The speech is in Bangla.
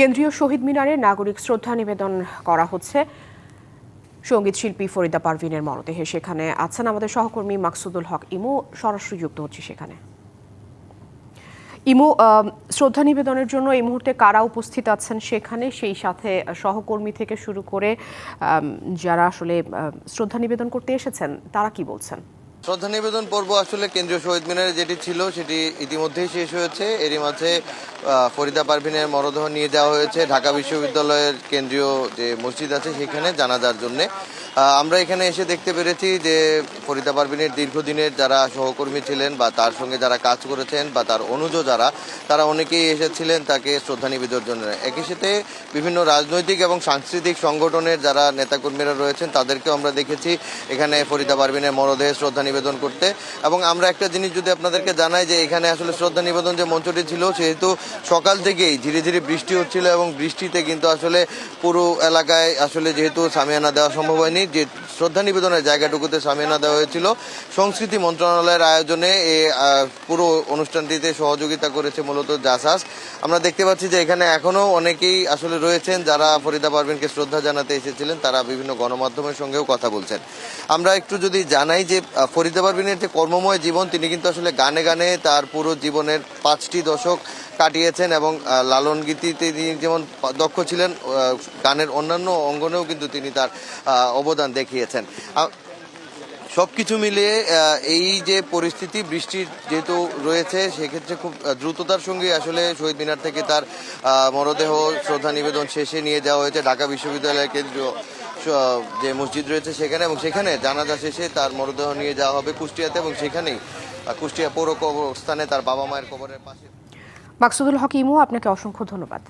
কেন্দ্রীয় শহীদ মিনারে নাগরিক শ্রদ্ধা নিবেদন করা হচ্ছে। সংগীত শিল্পী ফরিদা পারভিনের মরদেহে সেখানে আছেন আমাদের সহকর্মী মাকসুদুল হক ইমু, সরাসরি যুক্ত হচ্ছে সেখানে। ইমু শ্রদ্ধা নিবেদনের জন্য এই মুহূর্তে কারা উপস্থিত আছেন সেখানে? সেই সাথে সহকর্মী থেকে শুরু করে যারা আসলে শ্রদ্ধা নিবেদন করতে এসেছেন, তারা কি বলছেন? শ্রদ্ধা নিবেদন পর্ব আসলে কেন্দ্রীয় শহীদ মিনারে যেটি ছিল, সেটি ইতিমধ্যেই শেষ হয়েছে। এরই মাঝে ফরিদা পারভিনের মরদেহ নিয়ে যাওয়া হয়েছে। ঢাকা বিশ্ববিদ্যালয়ের কেন্দ্রীয় যে মসজিদ আছে, সেখানে জানাজার জন্যে। আমরা এখানে এসে দেখতে পেরেছি যে ফরিদা পারভিনের দীর্ঘদিনের যারা সহকর্মী ছিলেন বা তার সঙ্গে যারা কাজ করেছেন বা তার অনুজ যারা, তারা অনেকেই এসেছিলেন তাকে শ্রদ্ধা নিবেদনের জন্য। একই সাথে বিভিন্ন রাজনৈতিক এবং সাংস্কৃতিক সংগঠনের যারা নেতাকর্মীরা রয়েছেন, তাদেরকেও আমরা দেখেছি এখানে ফরিদা পারভিনের মরদেহে শ্রদ্ধা নিবেদন করতে। এবং আমরা একটা জিনিস যদি আপনাদেরকে জানাই যে এখানে আসলে শ্রদ্ধা নিবেদন যে মঞ্চটি ছিল, সেহেতু সকাল থেকেই ধীরে ধীরে বৃষ্টি হচ্ছিল এবং বৃষ্টিতে কিন্তু আসলে পুরো এলাকায় আসলে যেহেতু সামিয়ানা দেওয়া সম্ভব হয়নি যে শ্রদ্ধা নিবেদনের জায়গাটুকুতে সামিয়ানা দেওয়া হয়েছিল। সংস্কৃতি মন্ত্রণালয়ের আয়োজনে এই পুরো অনুষ্ঠানটিতে সহযোগিতা করেছে মূলত জাসাস। আমরা দেখতে পাচ্ছি যে এখানে এখনও অনেকেই আসলে রয়েছেন যারা ফরিদা পারভিনকে শ্রদ্ধা জানাতে এসেছিলেন, তারা বিভিন্ন গণমাধ্যমের সঙ্গেও কথা বলছেন। আমরা একটু যদি জানাই যে ফরিদা পারভিনের যে কর্মময় জীবন, তিনি কিন্তু আসলে গানে গানে তার পুরো জীবনের পাঁচটি দশক কাটিয়েছেন এবং লালন গীতিতে তিনি যেমন দক্ষ ছিলেন গানের অন্যান্য অঙ্গনেও কিন্তু তিনি তার অবদান দেখিয়েছেন। আ- সবকিছু মিলিয়ে আহ, এই যে পরিস্থিতি বৃষ্টির যেহেতু রয়েছে সেক্ষেত্রে খুব দ্রুততার সঙ্গে আসলে শহীদ মিনার থেকে তার মরদেহ শ্রদ্ধা নিবেদন শেষে নিয়ে যাওয়া হয়েছে। ঢাকা বিশ্ববিদ্যালয়ের কেন্দ্রীয় যে মসজিদ রয়েছে সেখানে এবং সেখানে জানাজা শেষে তার মরদেহ নিয়ে যাওয়া হবে কুষ্টিয়াতে এবং সেখানেই কুষ্টিয়া পৌর কবরস্থানে তার বাবা মায়ের কবরের পাশে। মাকসুদুল হক ইমু আপনাকে অসংখ্য ধন্যবাদ।